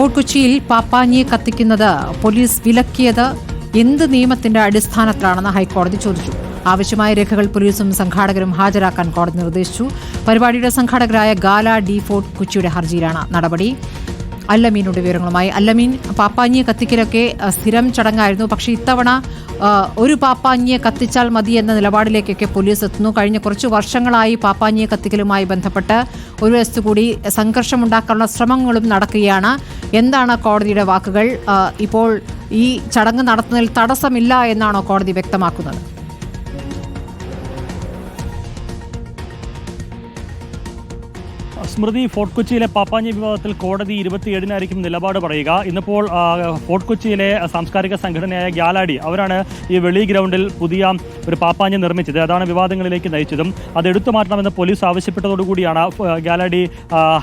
Fort കൊച്ചിയിൽ പാപ്പാഞ്ഞിയെ കത്തിക്കുന്നത് police വിലക്കിയത് എന്ത് നിയമത്തിന്റെ അടിസ്ഥാനത്തിലാണെന്ന് ഹൈക്കോടതി ചോദിച്ചു. ആവശ്യമായ രേഖകൾ പോലീസും സംഘാടകരും ഹാജരാക്കാൻ കോടതി നിർദ്ദേശിച്ചു. പരിപാടിയുടെ സംഘാടകരായ ഗാല ഡി ഫോർട്ട് കൊച്ചിയുടെ ഹർജിയിലാണ് നടപടി. അല്ലമീനുടെ വിവരങ്ങളുമായി. അല്ലമീൻ പാപ്പാഞ്ഞിയെ കത്തിക്കലൊക്കെ സ്ഥിരം ചടങ്ങായിരുന്നു. പക്ഷേ ഇത്തവണ ഒരു പാപ്പാഞ്ഞിയെ കത്തിച്ചാൽ മതി എന്ന നിലപാടിലേക്കൊക്കെ പോലീസ് എത്തുന്നു. കഴിഞ്ഞ കുറച്ച് വർഷങ്ങളായി പാപ്പാഞ്ഞിയെ കത്തിക്കലുമായി ബന്ധപ്പെട്ട് ഒരു വശത്തു കൂടി സംഘർഷമുണ്ടാക്കാനുള്ള ശ്രമങ്ങളും നടക്കുകയാണ്. എന്താണ് കോടതിയുടെ വാക്കുകൾ? ഇപ്പോൾ ഈ ചടങ്ങ് നടത്തുന്നതിൽ തടസ്സമില്ല എന്നാണോ കോടതി വ്യക്തമാക്കുന്നത്? സ്മൃതി ഫോർട്ട് കൊച്ചിയിലെ പാപ്പാഞ്ഞി വിവാദത്തിൽ കോടതി ഇരുപത്തിയേഴിനായിരിക്കും നിലപാട് പറയുക. ഇന്നിപ്പോൾ ഫോർട്ട് കൊച്ചിയിലെ സാംസ്കാരിക സംഘടനയായ ഗ്യാലാഡി അവരാണ് ഈ വെളി ഗ്രൗണ്ടിൽ പുതിയ ഒരു പാപ്പാഞ്ഞി നിർമ്മിച്ചത്. അതാണ് വിവാദങ്ങളിലേക്ക് നയിച്ചതും. അത് എടുത്തു മാറ്റണമെന്ന് പോലീസ് ആവശ്യപ്പെട്ടതോടുകൂടിയാണ് ഗ്യാലാഡി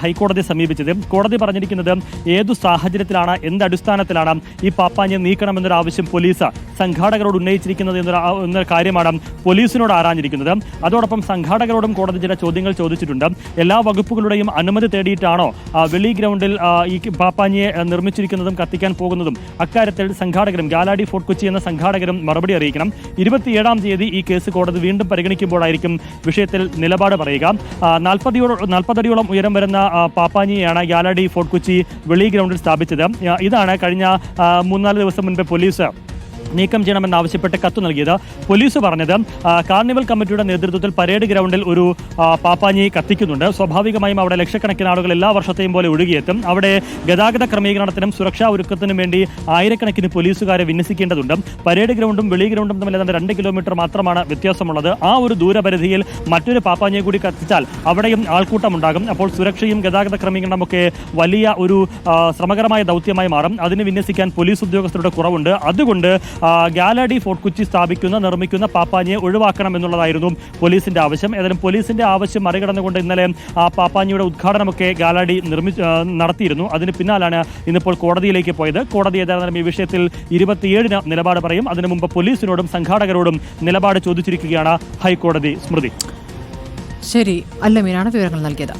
ഹൈക്കോടതിയെ സമീപിച്ചത്. കോടതി പറഞ്ഞിരിക്കുന്നത് ഏതു സാഹചര്യത്തിലാണ് എന്ത് അടിസ്ഥാനത്തിലാണ് ഈ പാപ്പാഞ്ഞി നീക്കണമെന്നൊരു ആവശ്യം പോലീസ് സംഘാടകരോട് ഉന്നയിച്ചിരിക്കുന്നത് എന്നൊരു എന്നൊരു കാര്യമാണ് പോലീസിനോട് ആരാഞ്ഞിരിക്കുന്നത്. അതോടൊപ്പം സംഘാടകരോടും കോടതി ചില ചോദ്യങ്ങൾ ചോദിച്ചിട്ടുണ്ട്. എല്ലാ വകുപ്പുകളുടെയും അനുമതി തേടിയിട്ടാണോ വെളി ഗ്രൗണ്ടിൽ ഈ പാപ്പാഞ്ഞിയെ നിർമ്മിച്ചിരിക്കുന്നതും കത്തിക്കാൻ പോകുന്നതും? അക്കാര്യത്തിൽ സംഘാടകരും ഗാലാഡി ഫോർട്ട് കൊച്ചി എന്ന സംഘാടകരും മറുപടി അറിയിക്കണം. ഇരുപത്തിയേഴാം തീയതി ഈ കേസ് കോടതി വീണ്ടും പരിഗണിക്കുമ്പോഴായിരിക്കും വിഷയത്തിൽ നിലപാട് പറയുക. നാൽപ്പതിയോളം നാൽപ്പതടിയോളം ഉയരം വരുന്ന പാപ്പാഞ്ഞിയാണ് ഗാലാഡി ഫോർട്ട് കൊച്ചി വെളി ഗ്രൗണ്ടിൽ സ്ഥാപിച്ചത്. ഇതാണ് കഴിഞ്ഞ മൂന്നാൽ ദിവസം മുൻപ് പോലീസ് നീക്കം ചെയ്യണമെന്നാവശ്യപ്പെട്ട് കത്ത് നൽകിയത്. പോലീസ് പറഞ്ഞത് കാർണിവൽ കമ്മിറ്റിയുടെ നേതൃത്വത്തിൽ പരേഡ് ഗ്രൗണ്ടിൽ ഒരു പാപ്പാഞ്ഞി കത്തിക്കുന്നുണ്ട്. സ്വാഭാവികമായും അവിടെ ലക്ഷക്കണക്കിന് ആളുകൾ എല്ലാ വർഷത്തെയും പോലെ ഒഴുകിയെത്തും. അവിടെ ഗതാഗത ക്രമീകരണത്തിനും സുരക്ഷാ ഒരുക്കത്തിനും വേണ്ടി ആയിരക്കണക്കിന് പോലീസുകാരെ വിന്യസിക്കേണ്ടതുണ്ട്. പരേഡ് ഗ്രൗണ്ടും വെളി ഗ്രൗണ്ടും തമ്മിൽ ഏതാണ്ട് രണ്ട് കിലോമീറ്റർ മാത്രമാണ് വ്യത്യാസമുള്ളത്. ആ ഒരു ദൂരപരിധിയിൽ മറ്റൊരു പാപ്പാഞ്ഞിയെ കൂടി കത്തിച്ചാൽ അവിടെയും ആൾക്കൂട്ടം ഉണ്ടാകും അപ്പോൾ സുരക്ഷയും ഗതാഗത ക്രമീകരണമൊക്കെ വലിയ ഒരു ശ്രമകരമായ ദൗത്യമായി മാറും. അതിന് വിന്യസിക്കാൻ പോലീസ് ഉദ്യോഗസ്ഥരുടെ കുറവുണ്ട്. അതുകൊണ്ട് ഗാലഡി ഫോർട്ട് കൊച്ചി സ്ഥാപിക്കുന്ന നിർമ്മിക്കുന്ന പാപ്പാഞ്ഞിയെ ഒഴിവാക്കണം എന്നുള്ളതായിരുന്നു പോലീസിന്റെ ആവശ്യം. ഏതായാലും പോലീസിന്റെ ആവശ്യം മറികടന്നുകൊണ്ട് ഇന്നലെ ആ പാപ്പാഞ്ഞിയുടെ ഉദ്ഘാടനമൊക്കെ ഗാലഡി നിർമ്മി നടത്തിയിരുന്നു. അതിന് പിന്നാലാണ് ഇന്നിപ്പോൾ കോടതിയിലേക്ക് പോയത്. കോടതി ഏതായാലും ഈ വിഷയത്തിൽ ഇരുപത്തിയേഴിന് നിലപാട് പറയും. അതിനു മുമ്പ് പോലീസിനോടും സംഘാടകരോടും നിലപാട് ചോദിച്ചിരിക്കുകയാണ് ഹൈക്കോടതി സ്മൃതി. ശരി അല്ല മീനാണ് വിവരങ്ങൾ നൽകിയത്.